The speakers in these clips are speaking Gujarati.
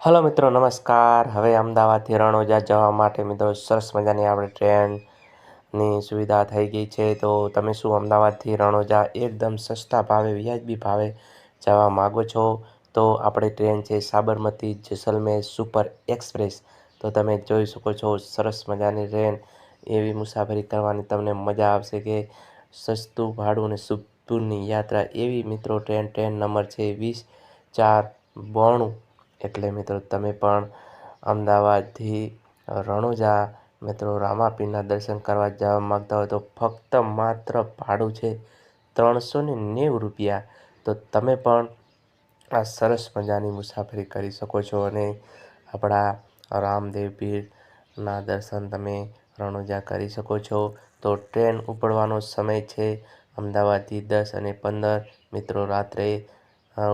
હલો મિત્રો, નમસ્કાર. હવે અમદાવાદથી રણોજા જવા માટે મિત્રો સરસ મજાની આપણે ટ્રેનની સુવિધા થઈ ગઈ છે. તો તમે શું અમદાવાદથી રણોજા એકદમ સસ્તા ભાવે વ્યાજબી ભાવે જવા માગો છો? તો આપણે ટ્રેન છે સાબરમતી જેસલમેર સુપર એક્સપ્રેસ. તો તમે જોઈ શકો છો સરસ મજાની ટ્રેન. એવી મુસાફરી કરવાની તમને મજા આવશે કે સસ્તું ભાડું અને સુપરની યાત્રા. એવી મિત્રો ટ્રેન ટ્રેન નંબર છે વીસ ચાર બોણું. એટલે મિત્રો તમે પણ અમદાવાદથી રણોજા, મિત્રો રામાપીરના દર્શન કરવા જવા માગતા હોય તો ફક્ત માત્ર ભાડું છે ત્રણસો ને નેવું રૂપિયા. તો તમે પણ આ સરસ મજાની મુસાફરી કરી શકો છો અને આપણા રામદેવ પીરના દર્શન તમે રણોજા કરી શકો છો. તો ટ્રેન ઉપડવાનો સમય છે અમદાવાદથી દસ અને પંદર. મિત્રો રાત્રે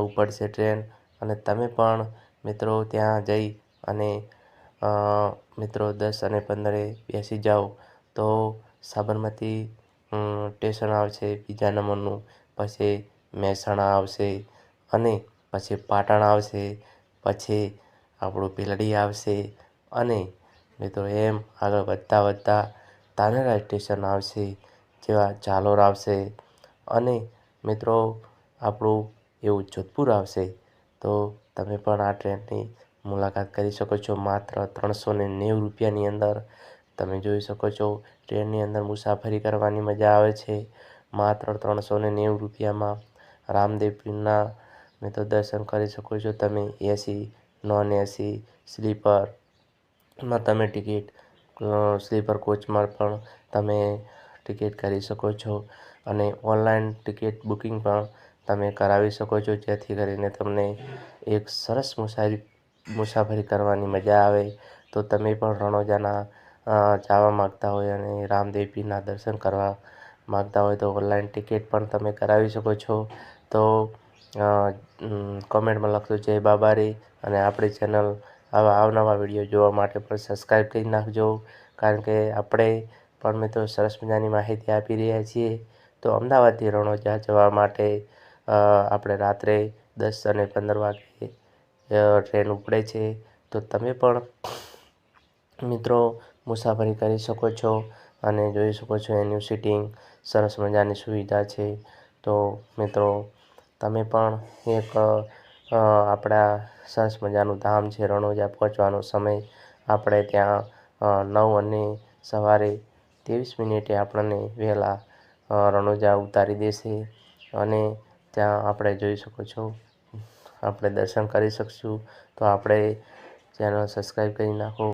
ઉપડશે ટ્રેન અને તમે પણ મિત્રો, ત્યાં જઈ અને મિત્રો દસ અને પંદરે બેસી જાઓ તો સાબરમતી સ્ટેશન આવશે, બીજા નંબરનું. પછી મહેસાણા આવશે અને પછી પાટણ આવશે. પછી આપણું ભીલડી આવશે અને, મિત્રો, એમ આગળ વધતા વધતા તાનેરા સ્ટેશન આવશે, જેવા ઝાલોર આવશે અને, મિત્રો, આપણું એવું જોધપુર આવશે. તો તમે પણ આ ટ્રેનની મુલાકાત કરી શકો છો. માત્ર ત્રણસો ને નેવું રૂપિયાની અંદર તમે જોઈ શકો છો. ટ્રેનની અંદર મુસાફરી કરવાની મજા આવે છે. માત્ર ત્રણસો ને નેવું રૂપિયામાં રામદેવપીરના મેં તો દર્શન કરી શકો છો. તમે એસી નોન એસી સ્લીપરમાં તમે ટિકિટ સ્લીપર કોચમાં પણ તમે ટિકિટ કરી શકો છો. અને ઓનલાઈન ટિકિટ બુકિંગ પણ તમે કરાવી શકો છો, જેથી કરીને તમને એક સરસ મુસાફરી મુસાફરી કરવાની મજા આવે. તો તમે પણ રણોજાના જવા માગતા હોય અને રામદેવપીના દર્શન કરવા માગતા હોય તો ઓનલાઈન ટિકિટ પણ તમે કરાવી શકો છો. તો કોમેન્ટમાં લખજો જય બાબારી અને આપણી ચેનલ આવા અવનવા વીડિયો જોવા માટે પણ સબસ્ક્રાઈબ કરી નાખજો. કારણ કે આપણે પણ મિત્રો સરસ મજાની માહિતી આપી રહ્યા છીએ. તો અમદાવાદથી રણોજા જવા માટે આપણે રાત્રે દસ અને પંદર વાગે ટ્રેન ઉપડે છે. તો તમે પણ મિત્રો મુસાફરી કરી શકો છો અને જોઈ શકો છો એનું સીટિંગ સરસ મજાની સુવિધા છે. તો મિત્રો, તમે પણ એક આપણા સરસ મજાનું ધામ છે, રણોજા પહોંચવાનો સમય. આપણે ત્યાં નવ અને સવારે ત્રેવીસ મિનિટે આપણને વહેલા રણોજા ઉતારી દેશે અને ત્યાં આપણે જોઈ શકો છો. આપણે દર્શન કરી શકીશું. તો આપણે ચેનલ સબસ્ક્રાઈબ કરી નાખો.